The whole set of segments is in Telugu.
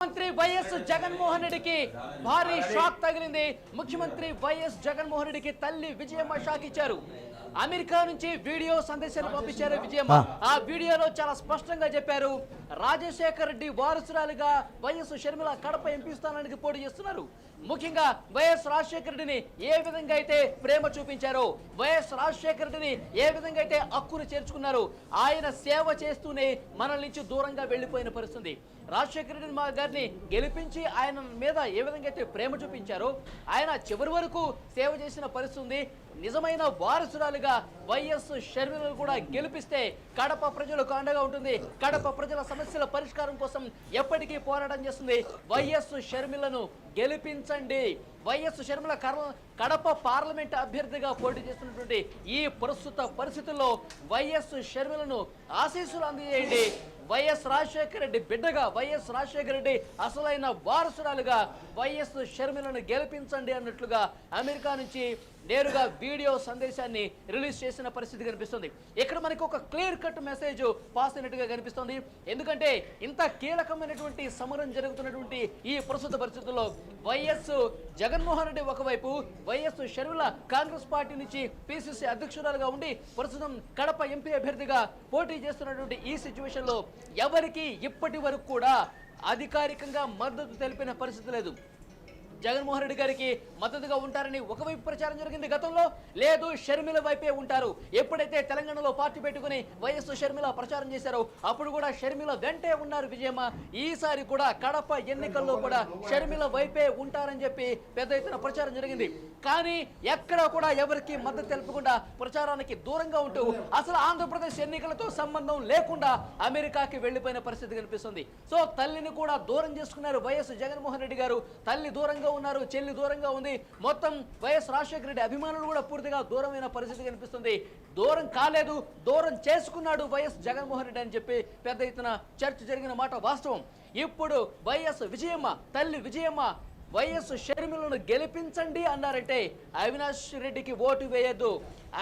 ముఖ్యమంత్రి వైఎస్ జగన్మోహన్ రెడ్డికి భారీ షాక్ తగిలింది. ముఖ్యమంత్రి వైఎస్ జగన్మోహన్ రెడ్డికి తల్లి విజయమ్మ షాక్ ఇచ్చారు. అమెరికా నుంచి వీడియో సందేశాలు పంపించారు విజయమ్మ. ఆ. వీడియోలో చాలా స్పష్టంగా చెప్పారు. రాజశేఖర్ రెడ్డి వారసురాలుగా వైఎస్ షర్మిల కడప ఎంపీ స్థానానికి పోటీ చేస్తున్నారు. ముఖ్యంగా వైఎస్ రాజశేఖర రెడ్డిని ఏ విధంగా అయితే ప్రేమ చూపించారో వైఎస్ రాజశేఖర రెడ్డిని ఏ విధంగా అయితే హక్కును చేర్చుకున్నారు ఆయన సేవ చేస్తూనే మనల్ నుంచి దూరంగా వెళ్ళిపోయిన పరిస్థితి. రాజశేఖర రెడ్డి మా గారిని గెలిపించి ఆయన మీద ఏ విధంగా అయితే ప్రేమ చూపించారో ఆయన చివరి వరకు సేవ చేసిన పరిస్థితి. ఉంది నిజమైన వారసురాలుగా వైఎస్ షర్మిలను కూడా గెలిపిస్తే కడప ప్రజలకు అండగా ఉంటుంది. కడప ప్రజల సమస్యల పరిష్కారం కోసం ఎప్పటికీ పోరాటం చేస్తుంది. వైఎస్ షర్మిలను గెలిపించండి. వైఎస్ షర్మిల కడప పార్లమెంట్ అభ్యర్థిగా పోటీ చేస్తున్నటువంటి ఈ ప్రస్తుత పరిస్థితుల్లో వైఎస్ షర్మిలను ఆశీస్సులు అందజేయండి వైఎస్ రాజశేఖర రెడ్డి బిడ్డగా వైఎస్ రాజశేఖర రెడ్డి అసలైన వారసురాలుగా వైఎస్ షర్మిలను గెలిపించండి అన్నట్లుగా అమెరికా నుంచి నేరుగా వీడియో సందేశాన్ని రిలీజ్ చేసిన పరిస్థితి కనిపిస్తుంది. ఇక్కడ మనకి ఒక క్లియర్ కట్ మెసేజ్ పాస్ అయినట్టుగా కనిపిస్తుంది. ఎందుకంటే ఇంత కీలకమైనటువంటి సమరం జరుగుతున్నటువంటి ఈ ప్రస్తుత పరిస్థితుల్లో వైఎస్ జగన్ జగన్మోహన్ రెడ్డి ఒకవైపు వైఎస్ షర్మిల కాంగ్రెస్ పార్టీ నుంచి పిసిసి అధ్యక్షురాలుగా ఉండి ప్రస్తుతం కడప ఎంపీ అభ్యర్థిగా పోటీ చేస్తున్నటువంటి ఈ సిచ్యువేషన్లో ఎవరికి ఇప్పటి వరకు కూడా అధికారికంగా మద్దతు తెలిపిన పరిస్థితి లేదు. జగన్మోహన్ రెడ్డి గారికి మద్దతుగా ఉంటారని ఒకవైపు ప్రచారం జరిగింది గతంలో లేదు షర్మిల వైపే ఉంటారు. ఎప్పుడైతే తెలంగాణలో పార్టీ పెట్టుకుని వైఎస్ షర్మిల ప్రచారం చేశారో అప్పుడు కూడా షర్మిల వెంటే ఉన్నారు విజయమ్మ. ఈసారి కూడా కడప ఎన్నికల్లో కూడా షర్మిల వైపే ఉంటారని చెప్పి పెద్ద ఎత్తున ప్రచారం జరిగింది. కానీ ఎక్కడ కూడా ఎవరికి మద్దతు తెలుపకుండా ప్రచారానికి దూరంగా ఉంటూ అసలు ఆంధ్రప్రదేశ్ ఎన్నికలతో సంబంధం లేకుండా అమెరికాకి వెళ్ళిపోయిన పరిస్థితి కనిపిస్తుంది. సో తల్లిని కూడా దూరం చేసుకున్నారు వైఎస్ జగన్మోహన్ రెడ్డి గారు. తల్లి దూరంగా ఉన్నారు చెల్లి దూరంగా ఉంది. మొత్తం వైఎస్ రాజశేఖర రెడ్డి అభిమానులు కూడా పూర్తిగా దూరమైన పరిస్థితి కనిపిస్తుంది. దూరం కాలేదు దూరం చేసుకున్నాడు వైఎస్ జగన్మోహన్ రెడ్డి అని చెప్పి పెద్ద ఎత్తున చర్చ జరిగిన మాట వాస్తవం. ఇప్పుడు వైఎస్ విజయమ్మ తల్లి విజయమ్మ వైఎస్ షర్మిలను గెలిపించండి అన్నారంటే అవినాష్ రెడ్డికి ఓటు వేయద్దు.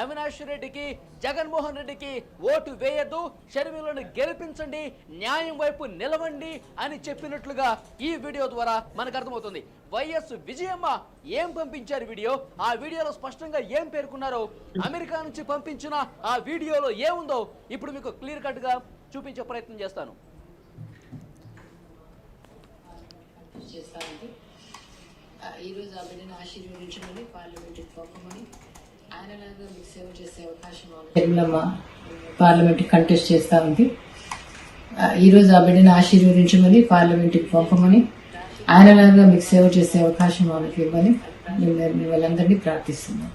అవినాష్ రెడ్డికి జగన్మోహన్ రెడ్డికి ఓటు వేయద్దు. షర్మిలను గెలిపించండి న్యాయం వైపు నిలవండి అని చెప్పినట్లుగా ఈ వీడియో ద్వారా మనకు అర్థమవుతుంది. వైఎస్ విజయమ్మ ఏం పంపించారు వీడియో? ఆ వీడియోలో స్పష్టంగా ఏం పేర్కొన్నారో అమెరికా నుంచి పంపించిన ఆ వీడియోలో ఏముందో ఇప్పుడు మీకు క్లియర్ కట్గా చూపించే ప్రయత్నం చేస్తాను. చేస్తానండి. ఈరోజు ఆ బిడ్డను ఆశీర్వదించమని పార్లమెంట్కి పంపమని ఆయనలాగా మీకు సేవ చేసే అవకాశం నిర్మలమ్మ పార్లమెంట్ కంటెస్ట్ చేస్తా ఉంది. ఈరోజు ఆ బిడ్డను ఆశీర్వదించమని పార్లమెంట్కి పంపమని ఆయనలాగా మీకు సేవ చేసే అవకాశం వాళ్ళకి ఇవ్వని వాళ్ళందరినీ ప్రార్థిస్తున్నాం.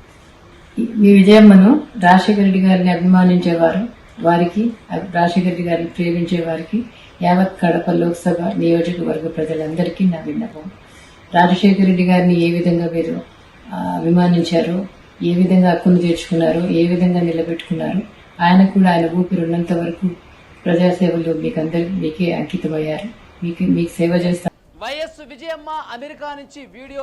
ఈ- మీ విజయమ్మను రాజశేఖర రెడ్డి గారిని అభిమానించేవారు వారికి రాజశేఖర రెడ్డి గారిని ప్రేమించే వారికి యావత్ కడప లోక్సభ నియోజకవర్గ ప్రజలందరికీ నా విన్నపం. రాజశేఖర రెడ్డి గారిని ఏ విధంగా మీరు అభిమానించారు ఏ విధంగా హక్కును తీర్చుకున్నారు ఏ విధంగా నిలబెట్టుకున్నారు ఆయన కూడా ఆయన ఊపిరి ఉన్నంత వరకు ప్రజాసేవలో మీకు అందరి మీకే అంకితమయ్యారు. మీకు మీకు సేవ చేస్తారు వైఎస్ విజయమ్మ అమెరికా నుంచి వీడియో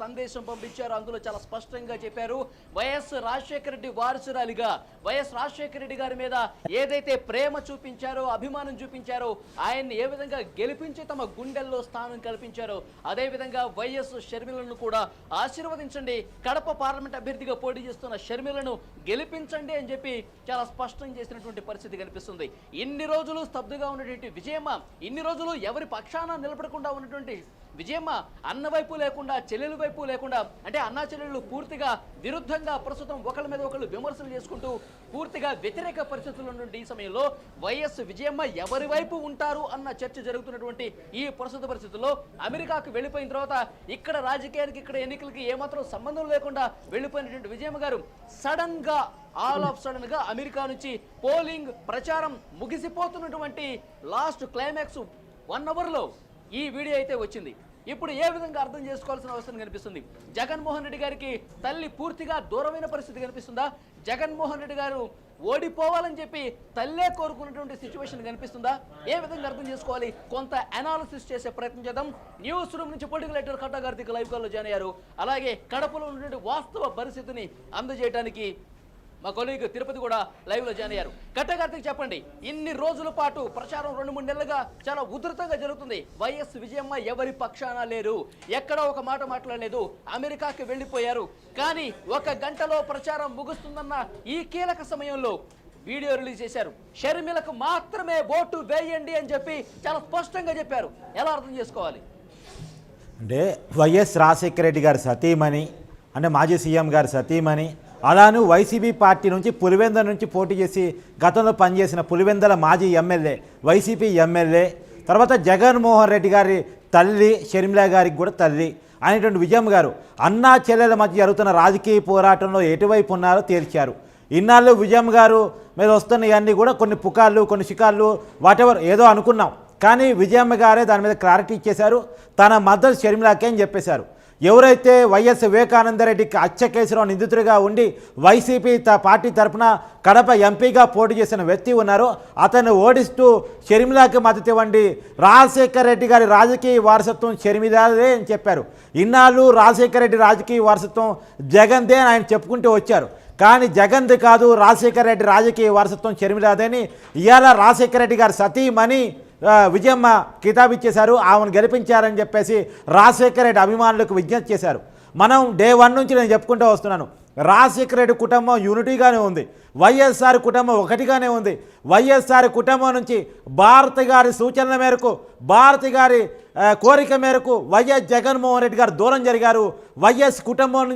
సందేశం పంపించారు. అందులో చాలా స్పష్టంగా చెప్పారు. వైఎస్ రాజశేఖర రెడ్డి వారసురాలిగా వైఎస్ రాజశేఖర రెడ్డి గారి మీద ఏదైతే ప్రేమ చూపించారో అభిమానం చూపించారో ఆయన్ని ఏ విధంగా గెలిపించి తమ గుండెల్లో స్థానం కల్పించారో అదేవిధంగా వైఎస్ షర్మిలను కూడా ఆశీర్వదించండి. కడప పార్లమెంట్ అభ్యర్థిగా పోటీ చేస్తున్న షర్మిలను గెలిపించండి అని చెప్పి చాలా స్పష్టం చేసినటువంటి పరిస్థితి కనిపిస్తుంది. ఇన్ని రోజులు స్తబ్దుగా ఉన్నటువంటి విజయమ్మ ఇన్ని రోజులు ఎవరి పక్షాన నిలబడకుండా ఉన్నటువంటి విజయమ్మ అన్న వైపు లేకుండా చెల్లెల వైపు లేకుండా అంటే అన్నా చెల్లెళ్ళు పూర్తిగా విరుద్ధంగా ప్రస్తుతం ఒకళ్ళ మీద ఒకళ్ళు విమర్శలు చేసుకుంటూ పూర్తిగా వ్యతిరేక పరిస్థితులు ఉన్నటువంటి ఈ సమయంలో వైఎస్ విజయమ్మ ఎవరి వైపు ఉంటారు అన్న చర్చ జరుగుతున్నటువంటి ఈ ప్రస్తుత పరిస్థితుల్లో అమెరికాకు వెళ్ళిపోయిన తర్వాత ఇక్కడ రాజకీయానికి ఇక్కడ ఎన్నికలకి ఏమాత్రం సంబంధం లేకుండా వెళ్ళిపోయినటువంటి విజయమ్మ గారు సడన్గా ఆల్ ఆఫ్ సడన్గా అమెరికా నుంచి పోలింగ్ ప్రచారం ముగిసిపోతున్నటువంటి లాస్ట్ క్లైమాక్స్ వన్ అవర్లో ఈ వీడియో అయితే వచ్చింది. ఇప్పుడు ఏ విధంగా అర్థం చేసుకోవాల్సిన అవసరం కనిపిస్తుంది? జగన్మోహన్ రెడ్డి గారికి తల్లి పూర్తిగా దూరమైన పరిస్థితి కనిపిస్తుందా? జగన్మోహన్ రెడ్డి గారు ఓడిపోవాలని చెప్పి తల్లే కోరుకున్నటువంటి సిచ్యువేషన్ కనిపిస్తుందా? ఏ విధంగా అర్థం చేసుకోవాలి? కొంత అనాలిసిస్ చేసే ప్రయత్నం చేద్దాం. న్యూస్ రూమ్ నుంచి political editor Katta Karthik live కాల్లో జాయిన్ అయ్యారు. అలాగే కడపలో ఉన్నటువంటి వాస్తవ పరిస్థితిని అందజేయడానికి మా కొలీగ్ తిరుపతి కూడా లైవ్లో జాయిన్ అయ్యారు. కట్టగారికి చెప్పండి ఇన్ని రోజుల పాటు ప్రచారం రెండు మూడు నెలలుగా చాలా ఉధృతంగా జరుగుతుంది. వైఎస్ విజయమ్మ ఎవరి పక్షాన లేరు? ఎక్కడ ఒక మాట మాట్లాడలేదు. అమెరికాకి వెళ్ళిపోయారు. కానీ ఒక గంటలో ప్రచారం ముగుస్తుందన్న ఈ కీలక సమయంలో వీడియో రిలీజ్ చేశారు. షర్మిలకు మాత్రమే ఓటు వేయండి అని చెప్పి చాలా స్పష్టంగా చెప్పారు. ఎలా అర్థం చేసుకోవాలి? అంటే వైఎస్ రాజశేఖర రెడ్డి గారి సతీమణి అంటే మాజీ సీఎం గారి సతీమణి అలాను వైసీపీ పార్టీ నుంచి పులివెందల నుంచి పోటీ చేసి గతంలో పనిచేసిన పులివెందల మాజీ ఎమ్మెల్యే వైసీపీ ఎమ్మెల్యే తర్వాత జగన్మోహన్ రెడ్డి గారి తల్లి షర్మిల గారికి కూడా తల్లి అనేటువంటి విజయం గారు అన్నా చెల్లెల మధ్య జరుగుతున్న రాజకీయ పోరాటంలో ఎటువైపు ఉన్నారో తేల్చారు. ఇన్నాళ్ళు విజయం గారు మీద వస్తున్న ఇవన్నీ కూడా కొన్ని పుకార్లు కొన్ని షికార్లు వాటెవర్ ఏదో అనుకున్నాం. కానీ విజయమ్మ గారే దాని మీద క్లారిటీ ఇచ్చేశారు. తన మద్దతు షర్మిలాకే అని చెప్పేశారు. ఎవరైతే వైఎస్ వివేకానందరెడ్డికి హత్య కేసులో నిందితుడిగా ఉండి వైసీపీ త పార్టీ తరఫున కడప ఎంపీగా పోటీ చేసిన వ్యక్తి ఉన్నారు అతను ఓడిస్తూ షర్మిలాకి మద్దతు ఇవ్వండి. రాజశేఖర రెడ్డి గారి రాజకీయ వారసత్వం షర్మిలాదే అని చెప్పారు. ఇన్నాళ్ళు రాజశేఖర రెడ్డి రాజకీయ వారసత్వం జగన్దే అని ఆయన చెప్పుకుంటూ వచ్చారు. కానీ జగన్ది కాదు రాజశేఖర రెడ్డి రాజకీయ వారసత్వం షర్మిలాదని. ఇవాళ రాజశేఖర రెడ్డి గారి సతీమణి విజయమ్మ కితాబ్ ఇచ్చేశారు ఆమెను గెలిపించారని చెప్పేసి రాజశేఖర రెడ్డి అభిమానులకు విజ్ఞప్తి చేశారు. మనం డే వన్ నుంచి నేను చెప్పుకుంటూ వస్తున్నాను. రాజశేఖర రెడ్డి కుటుంబం యూనిటీగానే ఉంది. వైఎస్ఆర్ కుటుంబం ఒకటిగానే ఉంది. వైఎస్ఆర్ కుటుంబం నుంచి భారతి గారి సూచనల మేరకు భారతి గారి కోరిక మేరకు వైఎస్ జగన్మోహన్ రెడ్డి గారు దూరం జరిగారు. వైఎస్ కుటుంబం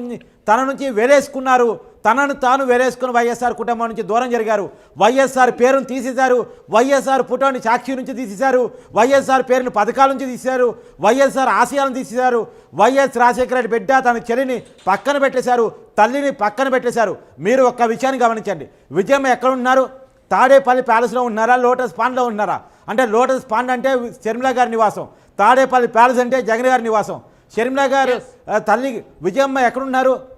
తన నుంచి వేలేసుకున్నారు. తనను తాను వేరేసుకుని వైఎస్ఆర్ కుటుంబం నుంచి దూరం జరిగారు. వైఎస్ఆర్ పేరును తీసేశారు. వైఎస్ఆర్ ఫోటోని సాక్షి నుంచి తీసేశారు. వైఎస్ఆర్ పేరును పథకాల నుంచి తీసేశారు. వైఎస్ఆర్ ఆశయాలను తీసేశారు. వైఎస్ రాజశేఖర రెడ్డి బిడ్డ తన చెల్లిని పక్కన పెట్టేశారు. తల్లిని పక్కన పెట్టేశారు. మీరు ఒక్క విషయాన్ని గమనించండి. విజయమ్మ ఎక్కడ ఉన్నారు? తాడేపల్లి ప్యాలెస్లో ఉన్నారా? లోటస్ పాండ్లో ఉన్నారా? అంటే లోటస్ పాండ్ అంటే షర్మిల గారి నివాసం. తాడేపల్లి ప్యాలెస్ అంటే జగన్ గారి నివాసం. షర్మిల గారు తల్లి విజయమ్మ ఎక్కడున్నారు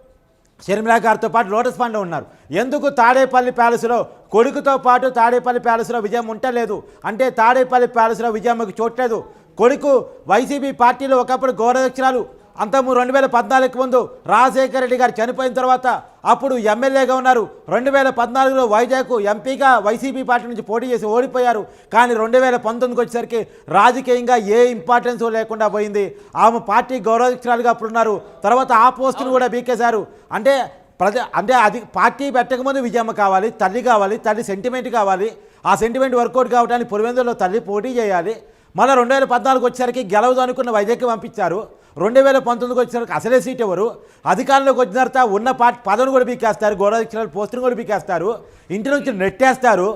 షర్మిలా గారితో పాటు లోటస్ పాండ్లో ఉన్నారు. ఎందుకు తాడేపల్లి ప్యాలెస్లో కొడుకుతో పాటు తాడేపల్లి ప్యాలెస్లో విజయం ఉంటలేదు అంటే తాడేపల్లి ప్యాలెస్లో విజయం చోట్లేదు కొడుకు వైసీపీ పార్టీలో ఒకప్పుడు గౌరవక్షరాలు అంతము రెండు వేల పద్నాలుగు ముందు రాజశేఖర రెడ్డి గారు చనిపోయిన తర్వాత అప్పుడు ఎమ్మెల్యేగా ఉన్నారు. రెండు వేల పద్నాలుగులో వైజాగ్ ఎంపీగా వైసీపీ పార్టీ నుంచి పోటీ చేసి ఓడిపోయారు. కానీ రెండు వేల పంతొమ్మిదికి వచ్చేసరికి రాజకీయంగా ఏ ఇంపార్టెన్స్ లేకుండా పోయింది. ఆమె పార్టీ గౌరవక్షరాలుగా అప్పుడు ఉన్నారు. తర్వాత ఆ పోస్టును కూడా బీకేశారు. అంటే ప్రజ అంటే అది పార్టీ పెట్టకముందు విజయమ్మ కావాలి తల్లి కావాలి తల్లి సెంటిమెంట్ కావాలి. ఆ సెంటిమెంట్ వర్కౌట్ కావడానికి పులివెందులో తల్లి పోటీ చేయాలి. మళ్ళీ రెండు వేల పద్నాలుగు వచ్చేసరికి గెలవదు అనుకున్న వైజాగ్కి పంపించారు. రెండు వేల పంతొమ్మిదికి వచ్చిన అసలే సీట్ ఎవరు? అధికారంలోకి వచ్చిన తర్వాత ఉన్న పార్టీ పదవిని కూడా పీకేస్తారు గౌరవక్షరాలు పోస్టును కూడా పీకేస్తారు ఇంటి నుంచి నెట్టేస్తారు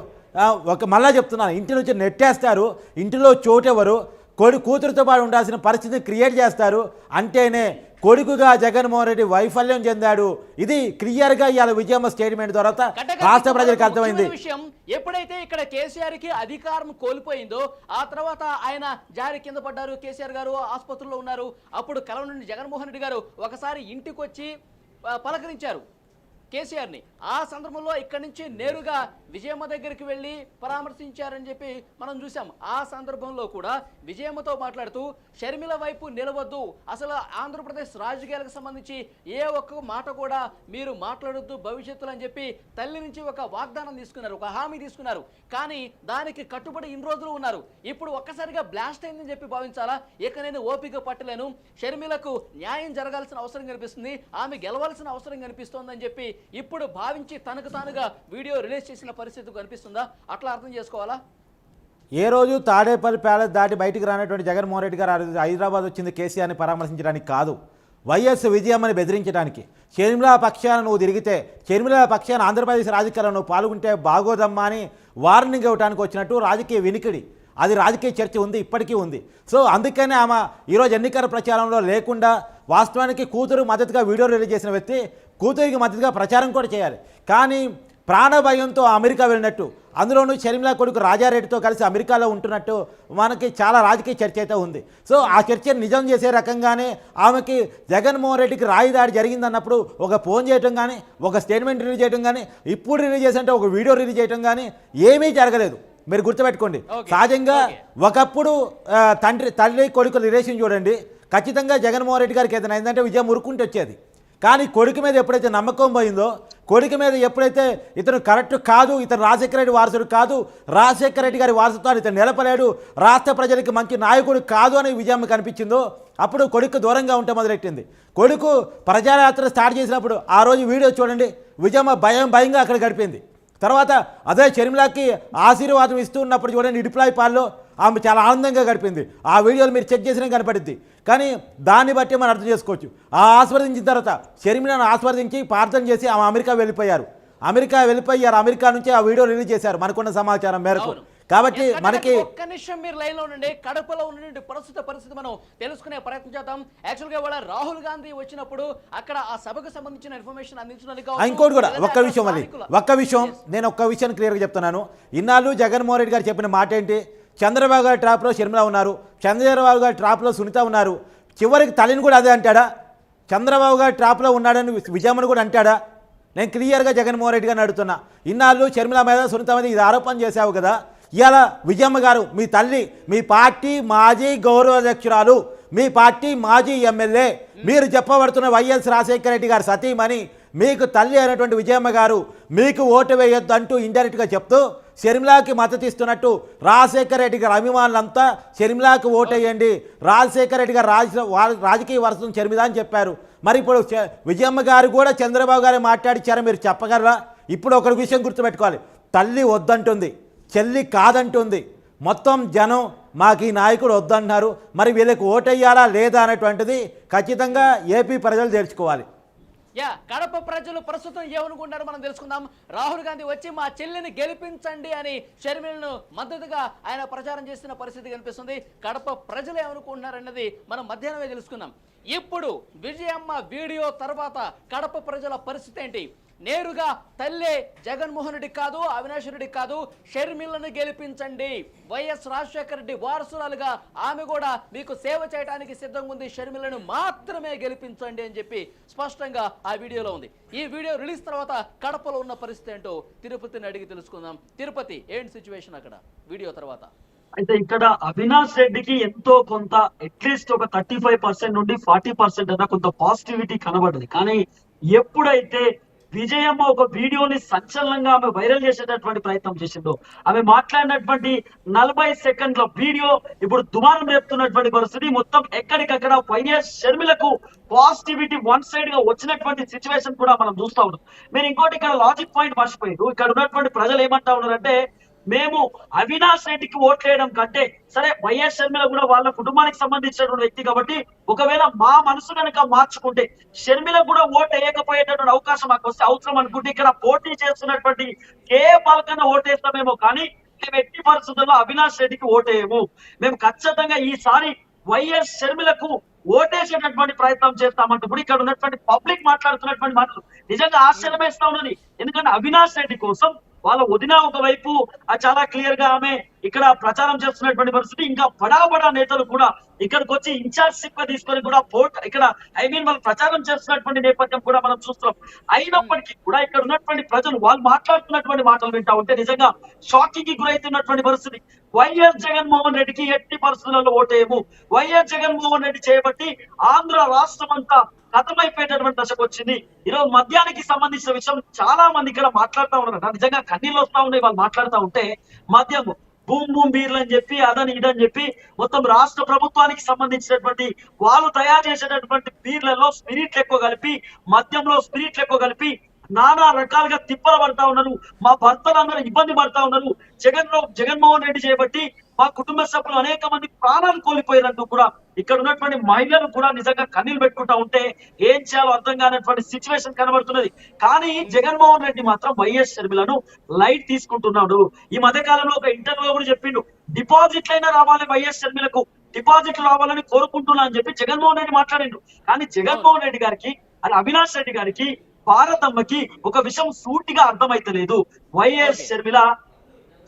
ఒక మళ్ళా చెప్తున్నాను ఇంటి నుంచి నెట్టేస్తారు ఇంటిలో చోటు ఎవరు కొడు కూతురుతో పాటు ఉండాల్సిన పరిస్థితిని క్రియేట్ చేస్తారు అంటేనే కొడుకుగా జగన్మోహన్ రెడ్డి వైఫల్యం చెందాడు. ఇది క్లియర్గా ఇవాళ విజయమ్మ స్టేట్మెంట్ తర్వాత రాష్ట్ర ప్రజలకు అర్థమైంది. విషయం ఎప్పుడైతే ఇక్కడ కేసీఆర్కి అధికారం కోల్పోయిందో ఆ తర్వాత ఆయన జారి కింద పడ్డారు కేసీఆర్ గారు ఆసుపత్రిలో ఉన్నారు. అప్పుడు కలం నుండి జగన్మోహన్ రెడ్డి గారు ఒకసారి ఇంటికి వచ్చి పలకరించారు. కేసీఆర్ని ఆ సందర్భంలో ఇక్కడి నుంచి నేరుగా విజయమ్మ దగ్గరికి వెళ్ళి పరామర్శించారని చెప్పి మనం చూసాం ఆ సందర్భంలో కూడా విజయమ్మతో మాట్లాడుతూ షర్మిల వైపు నిలవద్దు. అసలు ఆంధ్రప్రదేశ్ రాజకీయాలకు సంబంధించి ఏ ఒక్క మాట కూడా మీరు మాట్లాడొద్దు భవిష్యత్తులో అని చెప్పి తల్లి నుంచి ఒక వాగ్దానం తీసుకున్నారు ఒక హామీ తీసుకున్నారు. కానీ దానికి కట్టుబడి ఇన్ని రోజులు ఉన్నారు. ఇప్పుడు ఒక్కసారిగా బ్లాస్ట్ అయిందని చెప్పి భావించాలా? ఇక నేను ఓపిక పట్టలేను. షర్మిలకు న్యాయం జరగాల్సిన అవసరం కనిపిస్తుంది. ఆమె గెలవాల్సిన అవసరం కనిపిస్తోందని చెప్పి ఇప్పుడు భావించి తనకు తానుగా వీడియో రిలీజ్ చేసిన పరిస్థితి కనిపిస్తుందా అట్లా అర్థం చేసుకోవాలా? ఏ రోజు తాడేపల్లి ప్యాలెస్ దాటి బయటికి రానటువంటి జగన్మోహన్ రెడ్డి గారు హైదరాబాద్ వచ్చింది కేసీఆర్ని పరామర్శించడానికి కాదు. వైఎస్ విజయమ్మని బెదిరించడానికి. షర్మిలా పక్షాన నువ్వు తిరిగితే షర్మిలా పక్షాన ఆంధ్రప్రదేశ్ రాజకీయాల్లో నువ్వు పాల్గొంటే బాగోదమ్మా అని వార్నింగ్ ఇవ్వడానికి వచ్చినట్టు రాజకీయ వినికిడి. అది రాజకీయ చర్చ ఉంది ఇప్పటికీ ఉంది. సో అందుకనే ఆమె ఈరోజు ఎన్నికల ప్రచారంలో లేకుండా వాస్తవానికి కూతురు మద్దతుగా వీడియో రిలీజ్ చేసిన వ్యక్తి కూతురికి మద్దతుగా ప్రచారం కూడా చేయాలి. కానీ ప్రాణభయంతో అమెరికా వెళ్ళినట్టు అందులోనూ షర్మిలా కొడుకు రాజారెడ్డితో కలిసి అమెరికాలో ఉంటున్నట్టు మనకి చాలా రాజకీయ చర్చ అయితే ఉంది. సో ఆ చర్చను నిజం చేసే రకంగానే ఆమెకి జగన్మోహన్ రెడ్డికి రాయి దాడి జరిగిందన్నప్పుడు ఒక ఫోన్ చేయటం కానీ ఒక స్టేట్మెంట్ రిలీజ్ చేయడం కానీ ఇప్పుడు రిలీజ్ చేసినట్టు ఒక వీడియో రిలీజ్ చేయడం కానీ ఏమీ జరగలేదు. మీరు గుర్తుపెట్టుకోండి. సహజంగా. ఒకప్పుడు తండ్రి తల్లి కొడుకు రిలేషన్ చూడండి. ఖచ్చితంగా జగన్మోహన్ రెడ్డి గారికి ఏదైనా అయిందంటే విజయం ఉరుక్కుంటూ వచ్చేది. కానీ కొడుకు మీద ఎప్పుడైతే నమ్మకం పోయిందో కొడుకు మీద ఎప్పుడైతే ఇతను కరెక్ట్ కాదు ఇతను రాజశేఖర రెడ్డి వారసుడు కాదు రాజశేఖర రెడ్డి గారి వారసత్వాన్ని ఇతను నిలపలేడు రాష్ట్ర ప్రజలకి మంచి నాయకుడు కాదు అని విజయం కనిపించిందో అప్పుడు కొడుకు దూరంగా ఉంటే మొదలెట్టింది. కొడుకు ప్రజాయాత్ర స్టార్ట్ చేసినప్పుడు ఆ రోజు వీడియో చూడండి విజయమ్మ భయం భయంగా అక్కడ గడిపింది. తర్వాత అదే షర్మిలాకి ఆశీర్వాదం ఇస్తూ ఉన్నప్పుడు చూడండి ఇడిప్లాయ్ పాల్లో ఆమె చాలా ఆనందంగా గడిపింది. ఆ వీడియోలు మీరు చెక్ చేసినా కనపడుద్ది. కానీ దాన్ని బట్టి మనం అర్థం చేసుకోవచ్చు. ఆ ఆస్వాదించిన తర్వాత షర్మిలను ఆస్వాదించి ప్రార్థన చేసి ఆమె అమెరికా వెళ్ళిపోయారు. అమెరికా వెళ్ళిపోయారు. అమెరికా నుంచి ఆ వీడియో రిలీజ్ చేశారు మనకున్న సమాచారం మేరకు. కాబట్టి మనకి ఒక్క నిమిషం మీరు లైన్లో ఉండండి. కడపలో ఉన్నటువంటి ప్రస్తుత పరిస్థితి మనం తెలుసుకునే ప్రయత్నం చేద్దాం. యాక్చువల్గా ఇవాళ రాహుల్ గాంధీ వచ్చినప్పుడు అక్కడ ఆ సభకు సంబంధించిన ఇన్ఫర్మేషన్ అందించడానికి ఇంకోటి కూడా ఒక్క విషయం అది ఒక్క విషయం నేను ఒక్క విషయాన్ని క్లియర్గా చెప్తున్నాను. ఇన్నాళ్ళు జగన్మోహన్ రెడ్డి గారు చెప్పిన మాట ఏంటి చంద్రబాబు గారి ట్రాప్లో షర్మిల ఉన్నారు. చంద్రబాబు గారి ట్రాప్లో సునీత ఉన్నారు. చివరికి తల్లిని కూడా అదే అంటాడా? చంద్రబాబు గారి ట్రాప్లో ఉన్నాడని విజయమ్మను కూడా అంటాడా? నేను క్లియర్గా జగన్మోహన్ రెడ్డి గారిని అడుగుతున్నా. ఇన్నాళ్ళు షర్మిల మీద సునీత మీద ఇది ఆరోపణ చేశావు కదా? ఇవాళ విజయమ్మ గారు మీ తల్లి మీ పార్టీ మాజీ గౌరవాధ్యక్షురాలు మీ పార్టీ మాజీ ఎమ్మెల్యే మీరు చెప్పబడుతున్న వైఎస్ రాజశేఖర రెడ్డి గారు సతీమణి మీకు తల్లి అయినటువంటి విజయమ్మ గారు మీకు ఓటు వేయొద్దు అంటూ ఇండైరెక్ట్గా చెప్తూ షర్మిలాకి మద్దతు ఇస్తున్నట్టు రాజశేఖర రెడ్డి గారి అభిమానులంతా షర్మిలాకి ఓటేయండి. రాజశేఖర రెడ్డి గారు రాజ రాజకీయ వరుసను షర్మిల అని చెప్పారు. మరి ఇప్పుడు విజయమ్మ గారు కూడా చంద్రబాబు గారు మాట్లాడిచ్చారా మీరు చెప్పగలరా? ఇప్పుడు ఒకరి విషయం గుర్తుపెట్టుకోవాలి. తల్లి వద్దంటుంది చెల్లి కాదంటుంది. మొత్తం జనం మాకు ఈ నాయకుడు వద్దంటున్నారు మరి వీళ్ళకి ఓటేయాలా లేదా అనేటువంటిది ఖచ్చితంగా ఏపీ ప్రజలు తెలుసుకోవాలి. యా కడప ప్రజలు ప్రస్తుతం ఏమనుకుంటారో మనం తెలుసుకుందాం. రాహుల్ గాంధీ వచ్చి మా చెల్లిని గెలిపించండి అని షర్మిలను మద్దతుగా ఆయన ప్రచారం చేస్తున్న పరిస్థితి కనిపిస్తుంది. కడప ప్రజలు ఏమనుకుంటున్నారన్నది మనం మధ్యాహ్నమే తెలుసుకుందాం. ఇప్పుడు విజయమ్మ వీడియో తర్వాత కడప ప్రజల పరిస్థితి ఏంటి? నేరుగా తల్లే జగన్మోహన్ రెడ్డి కాదు అవినాష్ రెడ్డి కాదు షర్మిలను గెలిపించండి. వైఎస్ రాజశేఖర రెడ్డి వారసురాలుగా ఆమె కూడా మీకు సేవ చేయడానికి సిద్ధంగా ఉంది. షర్మిలను మాత్రమే గెలిపించండి అని చెప్పి స్పష్టంగా ఆ వీడియోలో ఉంది. ఈ వీడియో రిలీజ్ తర్వాత కడపలో ఉన్న పరిస్థితి ఏంటో తిరుపతిని అడిగి తెలుసుకుందాం. తిరుపతి ఏంటి సిచ్యువేషన్ అక్కడ? వీడియో తర్వాత. అయితే ఇక్కడ అవినాష్ రెడ్డికి ఎంతో కొంత అట్లీస్ట్ ఒక థర్టీ ఫైవ్ పర్సెంట్ నుండి ఫార్టీ పర్సెంట్ అన్న కొంత పాజిటివిటీ కనబడింది. కానీ ఎప్పుడైతే విజయమ్మ ఒక వీడియోని సంచలనంగా ఆమె వైరల్ చేసేటటువంటి ప్రయత్నం చేసిందో ఆమె మాట్లాడినటువంటి నలభై సెకండ్ల వీడియో ఇప్పుడు దుమారం రేపుతున్నటువంటి పరిస్థితి. మొత్తం ఎక్కడికక్కడ వైఎస్ షర్మిలకు పాజిటివిటీ వన్ సైడ్గా వచ్చినటువంటి సిచ్యువేషన్ కూడా మనం చూస్తా ఉన్నాం. మీరు ఇంకోటి ఇక్కడ లాజిక్ పాయింట్ మర్చిపోయారు ఇక్కడ ఉన్నటువంటి ప్రజలు ఏమంటా ఉన్నారంటే మేము అవినాష్ రెడ్డికి ఓట్లేయడం కంటే సరే వైఎస్ షర్మిల కూడా వాళ్ళ కుటుంబానికి సంబంధించినటువంటి వ్యక్తి కాబట్టి ఒకవేళ మా మనసు కనుక మార్చుకుంటే షర్మిల కూడా ఓట్ వేయకపోయేటటువంటి అవకాశం మాకు వస్తే అవసరం అనుకుంటే ఇక్కడ పోటీ చేస్తున్నటువంటి ఏ పాలకన్నా ఓటేస్తామేమో కానీ మేము ఎట్టి పరిస్థితుల్లో అవినాష్ రెడ్డికి ఓటేయము మేము ఖచ్చితంగా ఈసారి వైఎస్ షర్మిలకు ఓటేసేటటువంటి ప్రయత్నం చేస్తామంటూ ఇప్పుడు ఇక్కడ ఉన్నటువంటి పబ్లిక్ మాట్లాడుతున్నటువంటి మాటలు నిజంగా ఆశ్చర్యమేస్తా ఉన్నది. ఎందుకంటే అవినాష్ రెడ్డి కోసం వాళ్ళ వదిన ఒకవైపు ఆ చాలా క్లియర్గా ఆమె ఇక్కడ ప్రచారం చేస్తున్నటువంటి పరిస్థితి. ఇంకా బడా బడా నేతలు కూడా ఇక్కడికి వచ్చి ఇన్ఛార్జ్షిప్గా తీసుకొని కూడా పోర్ట్ ఇక్కడ ఐ మీన్ వాళ్ళు ప్రచారం చేస్తున్నటువంటి నేపథ్యం కూడా మనం చూస్తున్నాం. అయినప్పటికీ కూడా ఇక్కడ ఉన్నటువంటి ప్రజలు వాళ్ళు మాట్లాడుతున్నటువంటి మాటలు వింటా ఉంటే నిజంగా షాకింగ్కి గురైతున్నటువంటి పరిస్థితి. వైఎస్ జగన్మోహన్ రెడ్డికి ఎట్టి పరిస్థితులలో ఓటేయము? వైఎస్ జగన్మోహన్ రెడ్డి చేయబట్టి ఆంధ్ర రాష్ట్రం అంతా గతమైపోయేటటువంటి దశకు వచ్చింది. ఈరోజు మద్యానికి సంబంధించిన విషయం చాలా మంది ఇక్కడ మాట్లాడుతూ ఉన్నారు. నిజంగా కన్నీళ్ళు వస్తా ఉన్నాయి వాళ్ళు మాట్లాడుతూ ఉంటే మద్యము బూమ్ బూమ్ బీర్లు అని చెప్పి అదని ఇదని చెప్పి మొత్తం రాష్ట్ర ప్రభుత్వానికి సంబంధించినటువంటి వాళ్ళు తయారు చేసేటటువంటి బీర్లలో స్పిరిట్లు ఎక్కువ కలిపి మద్యంలో స్పిరిట్లు ఎక్కువ కలిపి నానా రకాలుగా తిప్పలు పడతా ఉన్నారు. మా భర్తలు అందరూ ఇబ్బంది పడతా ఉన్నారు. జగన్ జగన్మోహన్ రెడ్డి చేయబట్టి మా కుటుంబ సభ్యులు అనేక మంది ప్రాణాలు కోల్పోయారంటూ కూడా ఇక్కడ ఉన్నటువంటి మహిళలు కూడా నిజంగా కన్నీళ్ళు పెట్టుకుంటా ఉంటే ఏం చేయాలో అర్థం కానటువంటి సిచ్యువేషన్ కనబడుతున్నది. కానీ జగన్మోహన్ రెడ్డి మాత్రం వైఎస్ షర్మిలను లైట్ తీసుకుంటున్నాడు. ఈ మధ్య కాలంలో ఒక ఇంటర్వ్యూలో కూడా చెప్పిండు డిపాజిట్లైనా రావాలి వైఎస్ షర్మిలకు డిపాజిట్లు రావాలని కోరుకుంటున్నా అని చెప్పి జగన్మోహన్ రెడ్డి మాట్లాడిండు. కానీ జగన్మోహన్ రెడ్డి గారికి అది అవినాష్ రెడ్డి గారికి భారతమ్మకి ఒక విషయం సూటిగా అర్థమైతలేదు. వైఎస్ షర్మిల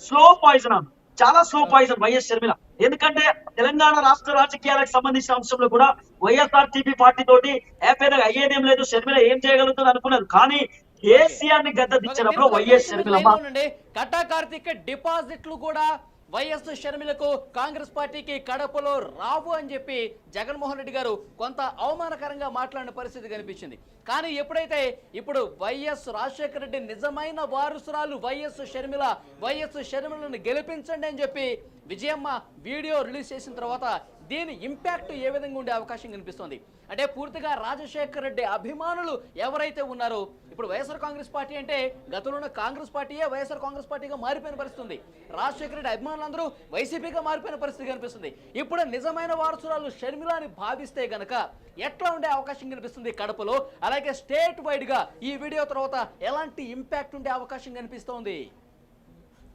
స్లో పాయిజన్ అన్న చాలా స్లో పాయిజన్ వైఎస్ షర్మిల. ఎందుకంటే తెలంగాణ రాష్ట్ర రాజకీయాలకు సంబంధించిన అంశంలో కూడా వైఎస్ఆర్ టీపీ పార్టీ తోటి ఏపీగా అయ్యేదేం లేదు షర్మిల ఏం చేయగలుగుతుంది అనుకున్నారు. కానీ కేసీఆర్ని గద్ద దించినప్పుడు వైఎస్ షర్మిలమ్మ కట్టా కార్తీక్ డిపాజిట్లు కూడా వైఎస్ షర్మిలకు కాంగ్రెస్ పార్టీకి కడపలో రావు అని చెప్పి జగన్మోహన్ రెడ్డి గారు కొంత అవమానకరంగా మాట్లాడిన పరిస్థితి కనిపించింది. కానీ ఎప్పుడైతే ఇప్పుడు వైఎస్ రాజశేఖర రెడ్డి నిజమైన వారసురాలు వైఎస్ షర్మిల వైఎస్ షర్మిలను గెలిపించండి అని చెప్పి విజయమ్మ వీడియో రిలీజ్ చేసిన తర్వాత దీని ఇంపాక్ట్ ఏ విధంగా ఉండే అవకాశం కనిపిస్తుంది? అంటే పూర్తిగా రాజశేఖర్ రెడ్డి అభిమానులు ఎవరైతే ఉన్నారో ఇప్పుడు వైఎస్ఆర్ కాంగ్రెస్ పార్టీ అంటే గతంలో ఉన్న కాంగ్రెస్ పార్టీయే వైఎస్ఆర్ కాంగ్రెస్ పార్టీగా మారిపోయిన పరిస్థితుంది. రాజశేఖర రెడ్డి అభిమానులందరూ వైసీపీగా మారిపోయిన పరిస్థితి కనిపిస్తుంది. ఇప్పుడు నిజమైన వారసురాలు షర్మిల అని భావిస్తే గనక ఎట్లా ఉండే అవకాశం కనిపిస్తుంది కడపలో? అలాగే స్టేట్ వైడ్గా ఈ వీడియో తర్వాత ఎలాంటి ఇంపాక్ట్ ఉండే అవకాశం కనిపిస్తోంది?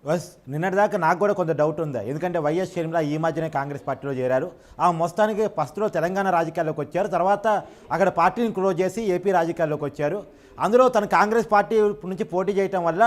బస్ నిన్నటిదాకా నాకు కూడా కొంత డౌట్ ఉంది? ఎందుకంటే వైఎస్ షర్మిల ఈ మధ్యనే కాంగ్రెస్ పార్టీలో చేరారు. ఆ మొత్తానికి ఫస్ట్లో తెలంగాణ రాజకీయాల్లోకి వచ్చారు. తర్వాత అక్కడ పార్టీని క్లోజ్ చేసి ఏపీ రాజకీయాల్లోకి వచ్చారు. అందులో తను కాంగ్రెస్ పార్టీ నుంచి పోటీ చేయటం వల్ల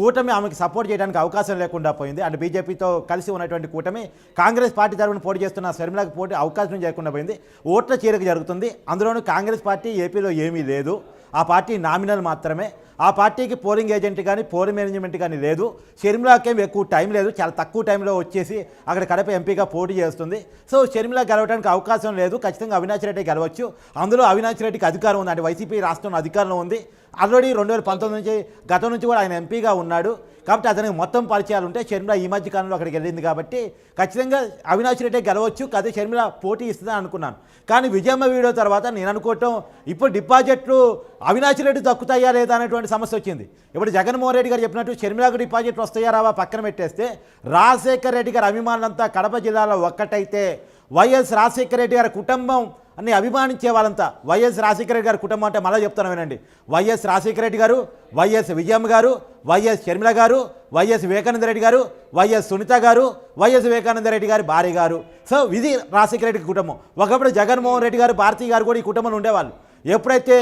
కూటమి ఆమెకి సపోర్ట్ చేయడానికి అవకాశం లేకుండా పోయింది. అండ్ బీజేపీతో కలిసి ఉన్నటువంటి కూటమి కాంగ్రెస్ పార్టీ తరఫున పోటీ చేస్తున్న షర్మిలకు పోటీ అవకాశం చేయకుండా పోయింది. ఓట్ల చీరక జరుగుతుంది. అందులోనూ కాంగ్రెస్ పార్టీ ఏపీలో ఏమీ లేదు. ఆ పార్టీ నామినల్ మాత్రమే. ఆ పార్టీకి పోలింగ్ ఏజెంట్ కానీ పోలింగ్ మేనేజ్మెంట్ కానీ లేదు. షర్మిలాకేం ఎక్కువ టైం లేదు. చాలా తక్కువ టైంలో వచ్చేసి అక్కడ కడప ఎంపీగా పోటీ చేస్తుంది. సో షర్మిల గెలవడానికి అవకాశం లేదు. ఖచ్చితంగా అవినాష్ రెడ్డి గెలవచ్చు. అందులో అవినాష్ రెడ్డికి అధికారం ఉంది. అంటే వైసీపీ రాష్ట్రంలో అధికారంలో ఉంది. ఆల్రెడీ రెండు వేల పంతొమ్మిది నుంచి గతం నుంచి కూడా ఆయన ఎంపీగా ఉన్నాడు. కాబట్టి అతనికి మొత్తం పరిచయాలు ఉంటే షర్మిల ఈ మధ్య కాలంలో అక్కడికి వెళ్ళింది కాబట్టి ఖచ్చితంగా అవినాష్ రెడ్డి గెలవచ్చు. కదే షర్మిల పోటీ ఇస్తుందని అనుకున్నాను. కానీ విజయమ్మ వీడియో తర్వాత నేను అనుకోవటం ఇప్పుడు డిపాజిట్లు అవినాష్ రెడ్డి దక్కుతాయా లేదా అనేటువంటి సమస్య వచ్చింది. ఇప్పుడు జగన్మోహన్ రెడ్డి గారు చెప్పినట్టు షర్మిలకు డిపాజిట్లు వస్తాయా రావా పక్కన పెట్టేస్తే రాజశేఖర్ రెడ్డి గారి అభిమానులంతా కడప జిల్లాలో ఒక్కటైతే. వైఎస్ రాజశేఖర రెడ్డి గారి కుటుంబం అని అభిమానించే వాళ్ళంతా. వైఎస్ రాజశేఖర రెడ్డి గారి కుటుంబం అంటే మళ్ళీ చెప్తాను వినండి. వైఎస్ రాజశేఖర రెడ్డి గారు వైఎస్ విజయమ్మ గారు వైఎస్ షర్మిల గారు వైఎస్ వివేకానంద రెడ్డి గారు వైఎస్ సునీత గారు వైఎస్ వివేకానంద రెడ్డి గారి భార్య గారు. సో ఇది రాజశేఖర రెడ్డి కుటుంబం. ఒకప్పుడు జగన్మోహన్ రెడ్డి గారు భారతీయ గారు కూడా ఈ కుటుంబంలో ఉండేవాళ్ళు. ఎప్పుడైతే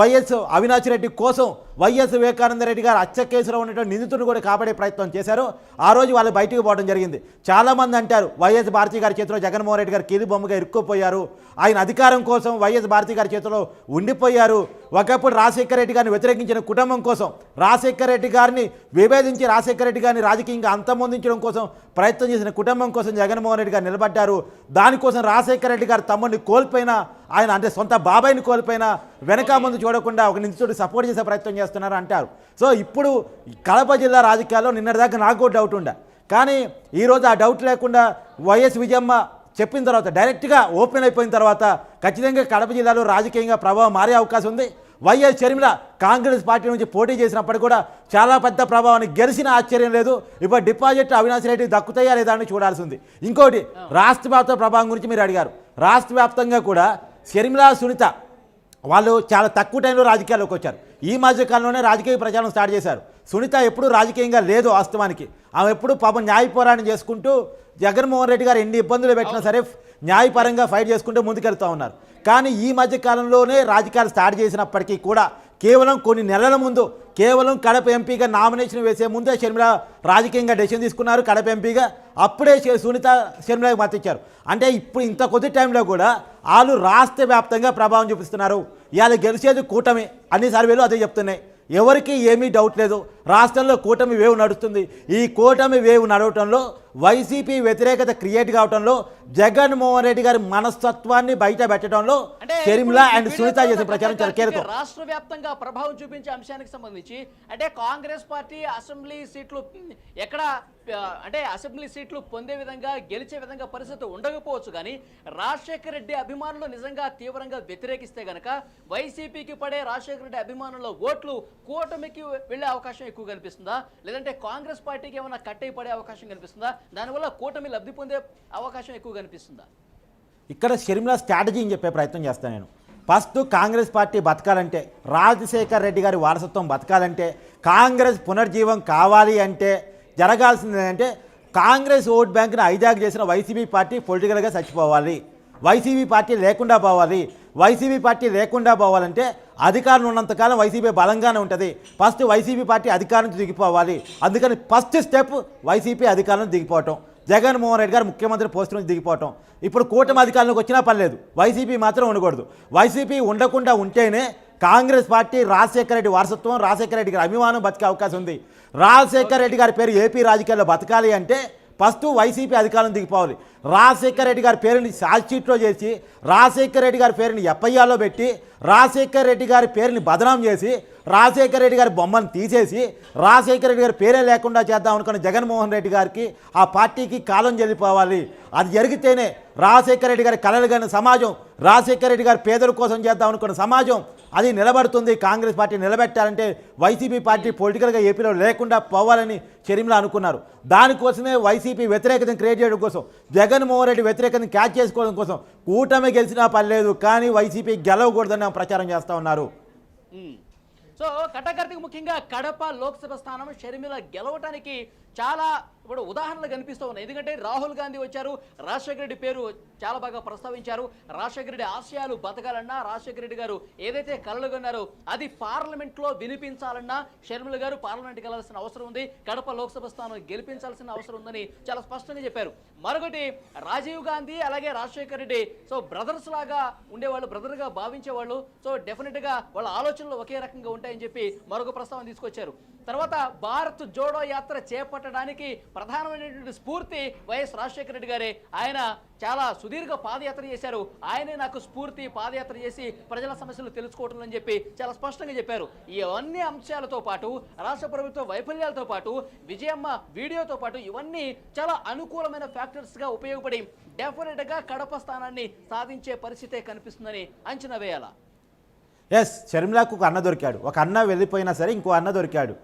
వైఎస్ అవినాష్ రెడ్డి కోసం వైఎస్ వివేకానంద రెడ్డి గారు హత్య కేసులో ఉన్నటువంటి నిందితుడిని కూడా కాపాడే ప్రయత్నం చేశారో. ఆ రోజు వాళ్ళు బయటకు పోవడం జరిగింది. చాలామంది అంటారు వైఎస్ భారతి గారి చేతిలో జగన్మోహన్ రెడ్డి గారు కీలు బొమ్మగా ఇరుక్కుపోయారు. ఆయన అధికారం కోసం వైఎస్ భారతి గారి చేతిలో ఉండిపోయారు. ఒకప్పుడు రాజశేఖర రెడ్డి గారిని వ్యతిరేకించిన కుటుంబం కోసం రాజశేఖర రెడ్డి గారిని విభేదించి రాజశేఖర రెడ్డి గారిని రాజకీయంగా అంతమొందించడం కోసం ప్రయత్నం చేసిన కుటుంబం కోసం జగన్మోహన్ రెడ్డి గారు నిలబడ్డారు. దానికోసం రాజశేఖర రెడ్డి గారు తమ్ముడిని కోల్పోయినా ఆయన అంటే సొంత బాబాయిని కోల్పోయినా వెనక ముందు చూడకుండా ఒక నిందితుడికి సపోర్ట్ చేసే ప్రయత్నం చేస్తున్నారు అంటారు. సో ఇప్పుడు కడప జిల్లా రాజకీయాల్లో నిన్నటిదాకా నాకు డౌట్ ఉండే. కానీ ఈరోజు ఆ డౌట్ లేకుండా వైఎస్ విజయమ్మ చెప్పిన తర్వాత డైరెక్ట్గా ఓపెన్ అయిపోయిన తర్వాత ఖచ్చితంగా కడప జిల్లాలో రాజకీయంగా ప్రభావం మారే అవకాశం ఉంది. వైఎస్ షర్మిల కాంగ్రెస్ పార్టీ నుంచి పోటీ చేసినప్పటికీ కూడా చాలా పెద్ద ప్రభావాన్ని గెలిచిన ఆశ్చర్యం లేదు. ఇప్పుడు డిపాజిట్ అవినాష్ రెడ్డి దక్కుతాయా లేదా అని చూడాల్సి ఉంది. ఇంకోటి రాష్ట్ర వ్యాప్త ప్రభావం గురించి మీరు అడిగారు. రాష్ట్ర వ్యాప్తంగా కూడా షర్మిల సునీత వాళ్ళు చాలా తక్కువ టైంలో రాజకీయాల్లోకి వచ్చారు. ఈ మధ్యకాలంలోనే రాజకీయ ప్రచారం స్టార్ట్ చేశారు. సునీత ఎప్పుడూ రాజకీయంగా లేదు వాస్తవానికి. ఆమె ఎప్పుడు పాపం న్యాయ పోరాటం చేసుకుంటూ జగన్మోహన్ రెడ్డి గారు ఎన్ని ఇబ్బందులు పెట్టినా సరే న్యాయపరంగా ఫైట్ చేసుకుంటూ ముందుకెళ్తూ ఉన్నారు. కానీ ఈ మధ్య కాలంలోనే రాజకీయాలు స్టార్ట్ చేసినప్పటికీ కూడా కేవలం కొన్ని నెలల ముందు కేవలం కడప ఎంపీగా నామినేషన్ వేసే ముందే షర్మిల రాజకీయంగా డెసిషన్ తీసుకున్నారు. కడప ఎంపీగా అప్పుడే సునీత షర్మిలకు మద్దతు అంటే ఇప్పుడు ఇంత కొద్ది టైంలో కూడా వాళ్ళు రాష్ట్ర వ్యాప్తంగా ప్రభావం చూపిస్తున్నారు. ఇవాళ గెలిచేది కూటమి. అన్ని సర్వేలు అదే చెప్తున్నాయి. ఎవరికి ఏమీ డౌట్ లేదు. రాష్ట్రంలో కూటమి వేవ్ నడుస్తుంది. ఈ కూటమి వేవ్ నడవటంలో వైసీపీ వ్యతిరేకత క్రియేట్ కావటంలో జగన్మోహన్ రెడ్డి గారి మనస్తత్వాన్ని బయట పెట్టడంలో షర్మిల అండ్ సునీత చేసే ప్రచారం చాలా ఖచ్చితంగా కీలకం రాష్ట్ర వ్యాప్తంగా ప్రభావం చూపించే అంశానికి సంబంధించి అంటే కాంగ్రెస్ పార్టీ అసెంబ్లీ సీట్లు ఎక్కడ అంటే అసెంబ్లీ సీట్లు పొందే విధంగా గెలిచే విధంగా పరిస్థితి ఉండకపోవచ్చు కానీ రాజశేఖర రెడ్డి అభిమానులు నిజంగా తీవ్రంగా వ్యతిరేకిస్తే గనక వైసీపీకి పడే రాజశేఖర రెడ్డి అభిమానుల ఓట్లు కూటమికి వెళ్ళే అవకాశం ఎక్కువ కనిపిస్తుందా? లేదంటే కాంగ్రెస్ పార్టీకి ఏమైనా కట్టయి పడే అవకాశం కనిపిస్తుందా? దానివల్ల కూటమి లబ్ధి పొందే అవకాశం ఎక్కువ కనిపిస్తుందా? ఇక్కడ షర్మిల స్ట్రాటజీని చెప్పే ప్రయత్నం చేస్తాను నేను. ఫస్ట్ కాంగ్రెస్ పార్టీ బతకాలంటే రాజశేఖర్ రెడ్డి గారి వారసత్వం బతకాలంటే కాంగ్రెస్ పునర్జీవం కావాలి అంటే జరగాల్సింది ఏంటంటే కాంగ్రెస్ ఓట్ బ్యాంక్ని హైజాక్ చేసిన వైసీపీ పార్టీ పొలిటికల్గా చచ్చిపోవాలి. వైసీపీ పార్టీ లేకుండా పోవాలి. వైసీపీ పార్టీ లేకుండా పోవాలంటే అధికారులు ఉన్నంతకాలం వైసీపీ బలంగానే ఉంటుంది. ఫస్ట్ వైసీపీ పార్టీ అధికారం దిగిపోవాలి. అందుకని ఫస్ట్ స్టెప్ వైసీపీ అధికారం దిగిపోవటం. జగన్మోహన్ రెడ్డి గారు ముఖ్యమంత్రి పోస్ట్ నుంచి దిగిపోవటం. ఇప్పుడు కూటమి అధికారంలోకి వచ్చినా పర్లేదు. వైసీపీ మాత్రం ఉండకూడదు. వైసీపీ ఉండకుండా ఉంటేనే కాంగ్రెస్ పార్టీ రాజశేఖర రెడ్డి వారసత్వం రాజశేఖర రెడ్డి గారి అభిమానం బతికే అవకాశం ఉంది. రాజశేఖర్ రెడ్డి గారి పేరు ఏపీ రాజకీయాల్లో బతకాలి అంటే ఫస్ట్ వైసీపీ అధికారం దిగిపోవాలి. రాజశేఖర్ రెడ్డి గారి పేరుని షీట్లో చేసి రాజశేఖర్ రెడ్డి గారి పేరుని ఎఫ్ఐఆర్లో పెట్టి రాజశేఖర్ రెడ్డి గారి పేరుని బదనాం చేసి రాజశేఖర రెడ్డి గారి బొమ్మను తీసేసి రాజశేఖర రెడ్డి గారి పేరే లేకుండా చేద్దాం అనుకున్న జగన్మోహన్ రెడ్డి గారికి ఆ పార్టీకి కాలం చెల్లిపోవాలి. అది జరిగితేనే రాజశేఖర రెడ్డి గారి కలలు సమాజం రాజశేఖర రెడ్డి గారి పేదల కోసం చేద్దాం అనుకున్న సమాజం అది నిలబడుతుంది. కాంగ్రెస్ పార్టీ నిలబెట్టాలంటే వైసీపీ పార్టీ పొలిటికల్గా ఏపీలో లేకుండా పోవాలని చర్యలు అనుకున్నారు. దానికోసమే వైసీపీ వ్యతిరేకతను క్రియేట్ చేయడం కోసం జగన్మోహన్ రెడ్డి వ్యతిరేకతను క్యాచ్ చేసుకోవడం కోసం కూటమి గెలిచినా పర్లేదు కానీ వైసీపీ గెలవకూడదని ప్రచారం చేస్తూ ఉన్నారు. సో కటకర్తికి ముఖ్యంగా కడప లోక్సభ స్థానం షర్మిల గెలవటానికి చాలా ఇప్పుడు ఉదాహరణలు కనిపిస్తూ ఉన్నాయి. ఎందుకంటే రాహుల్ గాంధీ వచ్చారు రాజశేఖర రెడ్డి పేరు చాలా బాగా ప్రస్తావించారు. రాజశేఖర రెడ్డి ఆశయాలు బతకాలన్నా రాజశేఖర రెడ్డి గారు ఏదైతే కలలుగన్నారో అది పార్లమెంట్లో వినిపించాలన్నా షర్మిల గారు పార్లమెంట్కి వెళ్ళాల్సిన అవసరం ఉంది. కడప లోక్సభ స్థానం గెలిపించాల్సిన అవసరం ఉందని చాలా స్పష్టంగా చెప్పారు. మరొకటి రాజీవ్ గాంధీ అలాగే రాజశేఖర రెడ్డి సో బ్రదర్స్ లాగా ఉండేవాళ్ళు బ్రదర్గా భావించేవాళ్ళు. సో డెఫినెట్గా వాళ్ళ ఆలోచనలు ఒకే రకంగా ఉంటాయని చెప్పి మరొక ప్రస్తావన తీసుకొచ్చారు. తర్వాత భారత్ జోడో యాత్ర చేపట్ట చేపట్టడానికి ప్రధానమైనటువంటి స్ఫూర్తి వైఎస్ రాజశేఖర రెడ్డి గారే. ఆయన చాలా సుదీర్ఘ పాదయాత్ర చేశారు. ఆయనే నాకు స్ఫూర్తి పాదయాత్ర చేసి ప్రజల సమస్యలు తెలుసుకోవటం అని చెప్పి చాలా స్పష్టంగా చెప్పారు. ఇవన్నీ అంశాలతో పాటు రాష్ట్ర ప్రభుత్వ వైఫల్యాలతో పాటు విజయమ్మ వీడియోతో పాటు ఇవన్నీ చాలా అనుకూలమైన ఫ్యాక్టర్స్గా ఉపయోగపడి డెఫినెట్గా కడప స్థానాన్ని సాధించే పరిస్థితే కనిపిస్తుందని అంచనా వేయాలా? ఎస్ షర్మిలాకు ఒక అన్న దొరికాడు. ఒక అన్న వెళ్ళిపోయినా సరే ఇంకో అన్న దొరికాడు.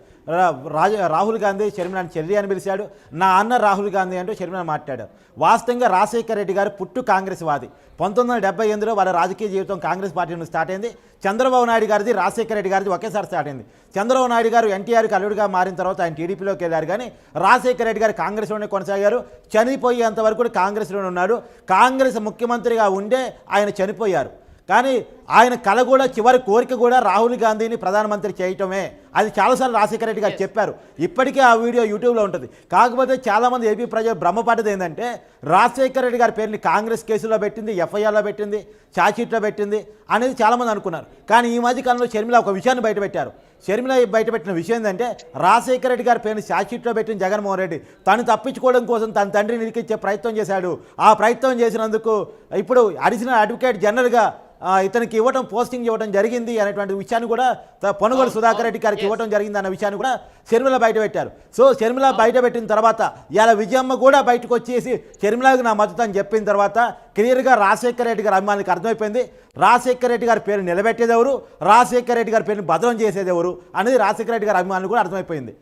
రాజ రాహుల్ గాంధీ షర్మిలాని చెల్లి అని పిలిచాడు. నా అన్న రాహుల్ గాంధీ అంటూ షర్మిలా మాట్లాడారు వాస్తవంగా రాజశేఖర రెడ్డి గారు పుట్టు కాంగ్రెస్ వాది. పంతొమ్మిది వందల డెబ్బై ఎనిమిదిలో వాళ్ళ రాజకీయ జీవితం కాంగ్రెస్ పార్టీ నుంచి స్టార్ట్ అయింది. చంద్రబాబు నాయుడు గారిది రాజశేఖర రెడ్డి గారిది ఒకేసారి స్టార్ట్ అయింది. చంద్రబాబు నాయుడు గారు ఎన్టీఆర్కి అల్లుడిగా మారిన తర్వాత ఆయన టీడీపీలోకి వెళ్ళారు. కానీ రాజశేఖర రెడ్డి గారు కాంగ్రెస్లోనే కొనసాగారు. చనిపోయేంత వరకు కూడా కాంగ్రెస్లోనే ఉన్నాడు. కాంగ్రెస్ ముఖ్యమంత్రిగా ఉండే ఆయన చనిపోయారు. కానీ ఆయన కళ కూడా చివరి కోరిక కూడా రాహుల్ గాంధీని ప్రధానమంత్రి చేయటమే. అది చాలాసార్లు రాజశేఖర రెడ్డి గారు చెప్పారు. ఇప్పటికే ఆ వీడియో యూట్యూబ్లో ఉంటుంది. కాకపోతే చాలామంది ఏపీ ప్రజలు భ్రమపడ్డది ఏంటంటే రాజశేఖర రెడ్డి గారి పేరుని కాంగ్రెస్ కేసులో పెట్టింది ఎఫ్ఐఆర్లో పెట్టింది ఛార్జ్షీట్లో పెట్టింది అనేది చాలామంది అనుకున్నారు. కానీ ఈ మధ్య కాలంలో షర్మిల ఒక విషయాన్ని బయటపెట్టారు. షర్మిల బయటపెట్టిన విషయం ఏంటంటే రాజశేఖర రెడ్డి గారి పేరుని ఛార్జ్షీట్లో పెట్టిన జగన్మోహన్ రెడ్డి తను తప్పించుకోవడం కోసం తన తండ్రిని నిరికించే ప్రయత్నం చేశాడు. ఆ ప్రయత్నం చేసినందుకు ఇప్పుడు అడిషనల్ అడ్వకేట్ జనరల్గా ఇతనికి ఇవ్వటం పోస్టింగ్ ఇవ్వడం జరిగింది అనేటువంటి విషయాన్ని కూడా పొనుగోలు సుధాకర్ రెడ్డి గారికి ఇవ్వడం జరిగింది అన్న విషయాన్ని కూడా షర్మిల బయట పెట్టారు. సో షర్మిల బయట పెట్టిన తర్వాత ఇలా విజయమ్మ కూడా బయటకు వచ్చేసి షర్మిలకు నా మద్దతు అని చెప్పిన తర్వాత క్లియర్గా రాజశేఖర రెడ్డి గారి అభిమానులకు అర్థమైపోయింది. రాజశేఖర రెడ్డి గారి పేరు నిలబెట్టేది ఎవరు? రాజశేఖర రెడ్డి గారి పేరుని భద్రం చేసేది ఎవరు? అనేది రాజశేఖర రెడ్డి గారి అభిమానులు కూడా అర్థమైపోయింది.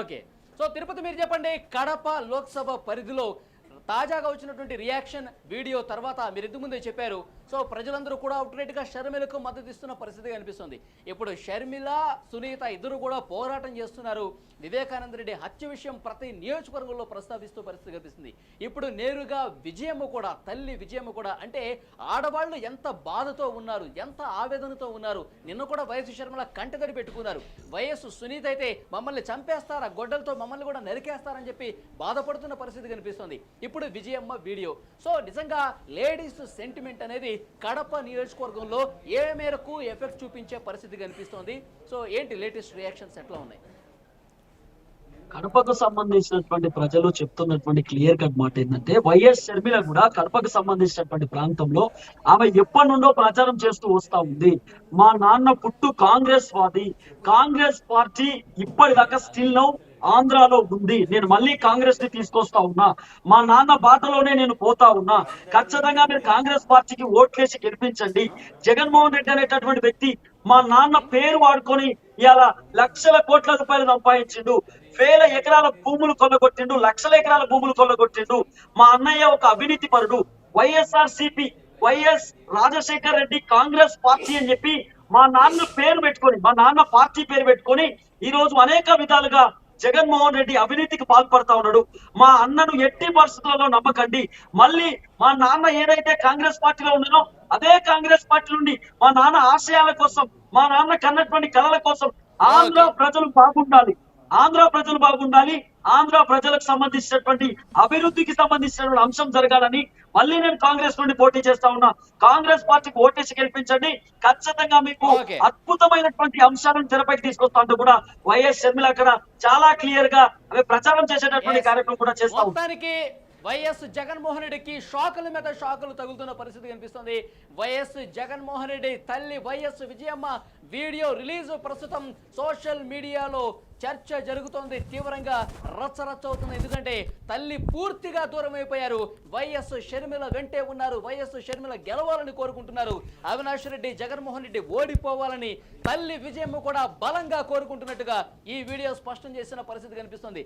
ఓకే. సో తిరుపతి మీరు చెప్పండి కడప లోక్సభ పరిధిలో తాజాగా వచ్చినటువంటి రియాక్షన్ వీడియో తర్వాత మీరు ఇంతకు ముందే చెప్పారు. సో ప్రజలందరూ కూడా అవుట్లెట్గా షర్మిలకు మద్దతు ఇస్తున్న పరిస్థితి కనిపిస్తుంది. ఇప్పుడు షర్మిల సునీత ఇద్దరు కూడా పోరాటం చేస్తున్నారు. వివేకానంద రెడ్డి హత్య విషయం ప్రతి నియోజకవర్గంలో ప్రస్తావిస్తూ పరిస్థితి కనిపిస్తుంది. ఇప్పుడు నేరుగా విజయమ్మ కూడా తల్లి విజయమ్మ కూడా అంటే ఆడవాళ్ళు ఎంత బాధతో ఉన్నారు ఎంత ఆవేదనతో ఉన్నారు నిన్న కూడా వయసు శర్మల కంటతడి పెట్టుకున్నారు. వయసు సునీత అయితే మమ్మల్ని చంపేస్తారా గొడ్డలతో మమ్మల్ని కూడా నరికేస్తారని చెప్పి బాధపడుతున్న పరిస్థితి కనిపిస్తుంది. ఇప్పుడు విజయమ్మ వీడియో. సో నిజంగా లేడీస్ సెంటిమెంట్ అనేది కడప నియోజకవర్గంలో ఏ మేరకు ఎఫెక్ట్ చూపించే పరిస్థితి కనిపిస్తోంది? సో ఏంటి లేటెస్ట్ రియాక్షన్స్ ఎట్లా ఉన్నాయి? కడపకు సంబంధించినటువంటి ప్రజలు చెప్తున్నటువంటి క్లియర్ కట్ మాట ఏంటంటే వైఎస్ షర్మిల కూడా కడపకు సంబంధించినటువంటి ప్రాంతంలో ఆమె ఎప్పటి నుండో ప్రచారం చేస్తూ వస్తా ఉంది. మా నాన్న పుట్టు కాంగ్రెస్ వాది. కాంగ్రెస్ పార్టీ ఇప్పటిదాకా స్టిల్ నౌ ఆంధ్రాలో ఉంది. నేను మళ్ళీ కాంగ్రెస్ని తీసుకొస్తా ఉన్నా. మా నాన్న బాటలోనే నేను పోతా ఉన్నా. ఖచ్చితంగా మీరు కాంగ్రెస్ పార్టీకి ఓట్లేసి గెలిపించండి. జగన్మోహన్ రెడ్డి అనేటటువంటి వ్యక్తి మా నాన్న పేరు వాడుకొని ఇలా లక్షల కోట్ల రూపాయలు సంపాదించిండు. వేల ఎకరాల భూములు కొల్లగొట్టిండు. లక్షల ఎకరాల భూములు కొల్లగొట్టిండు. మా అన్నయ్య ఒక అవినీతి పరుడు. YSR CP YS Rajasekhar Reddy Congress party అని చెప్పి మా నాన్న పేరు పెట్టుకొని మా నాన్న పార్టీ పేరు పెట్టుకొని ఈ రోజు అనేక విధాలుగా జగన్మోహన్ రెడ్డి అవినీతికి పాల్పడతా ఉన్నాడు. మా అన్నను ఎట్టి పరిస్థితులలో నమ్మకండి. మళ్ళీ మా నాన్న ఏదైతే కాంగ్రెస్ పార్టీలో ఉన్నానో అదే కాంగ్రెస్ పార్టీ నుండి మా నాన్న ఆశయాల కోసం మా నాన్న కన్నటువంటి కళల కోసం ఆంధ్ర ప్రజలు బాగుండాలి. ఆంధ్ర ప్రజలు బాగుండాలి ఆంధ్ర ప్రజలకు సంబంధించినటువంటి అభివృద్ధికి సంబంధించినటువంటి అంశం జరగాలని మళ్ళీ నేను కాంగ్రెస్ నుండి పోటీ చేస్తా ఉన్నా కాంగ్రెస్ పార్టీకి ఓటేసి గెలిపించండి ఖచ్చితంగా మీకు. అద్భుతమైనటువంటి అంశాలను తెరపైకి తీసుకొస్తా అంటూ కూడా వైఎస్ షర్మిల అక్కడ చాలా క్లియర్గా అవి ప్రచారం చేసేటటువంటి. కార్యక్రమం కూడా చేస్తా వైఎస్ జగన్మోహన్ రెడ్డికి షాకుల మీద షాకులు తగులుతున్న పరిస్థితి కనిపిస్తుంది. వైఎస్ జగన్మోహన్ రెడ్డి తల్లి వైఎస్ విజయమ్మ వీడియో రిలీజ్ ప్రస్తుతం సోషల్ మీడియాలో చర్చ జరుగుతోంది. తీవ్రంగా రచ్చరచ్చ అవుతుంది ఎందుకంటే తల్లి పూర్తిగా దూరం అయిపోయారు. వైఎస్ షర్మిల వెంటే ఉన్నారు. వైఎస్ షర్మిల గెలవాలని కోరుకుంటున్నారు. అవినాష్ రెడ్డి జగన్మోహన్ రెడ్డి ఓడిపోవాలని తల్లి విజయమ్మ కూడా బలంగా కోరుకుంటున్నట్టుగా ఈ వీడియో స్పష్టం చేసిన పరిస్థితి కనిపిస్తుంది.